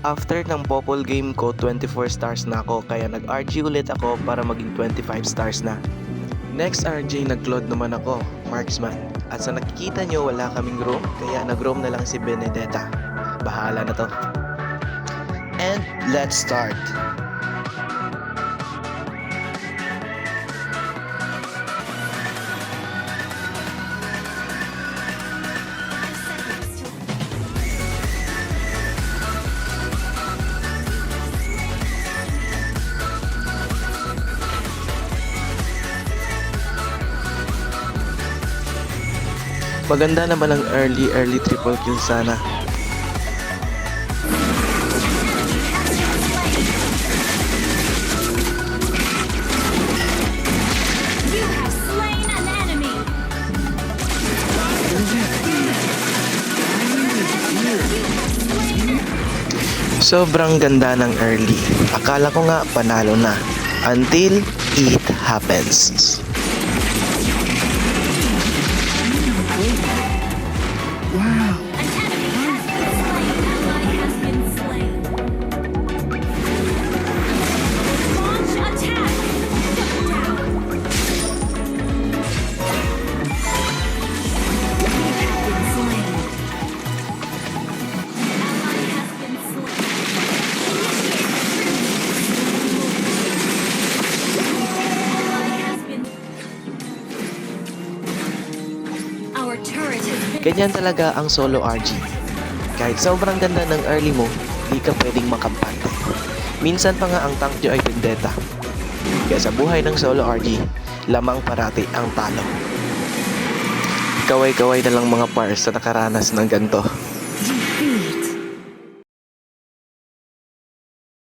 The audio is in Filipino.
After ng Popol game ko, 24 stars na ako kaya nag-RG ulit ako para maging 25 stars na. Next RJ, nag-cloud naman ako, marksman. At sa nakikita nyo, wala kaming roam, kaya nag-roam na lang si Benedetta. Bahala na to. And let's start! Maganda naman ang early, early triple kill sana. Sobrang ganda ng early. Akala ko nga panalo na. Until it happens. Ganyan talaga ang solo RG. Kahit sobrang ganda ng early mo, di ka pwedeng makampante. Minsan pa nga ang tank nyo ay vendetta. Kaya sa buhay ng solo RG, lamang parati ang talo. Kaway-kaway na lang mga pars sa nakaranas ng ganto.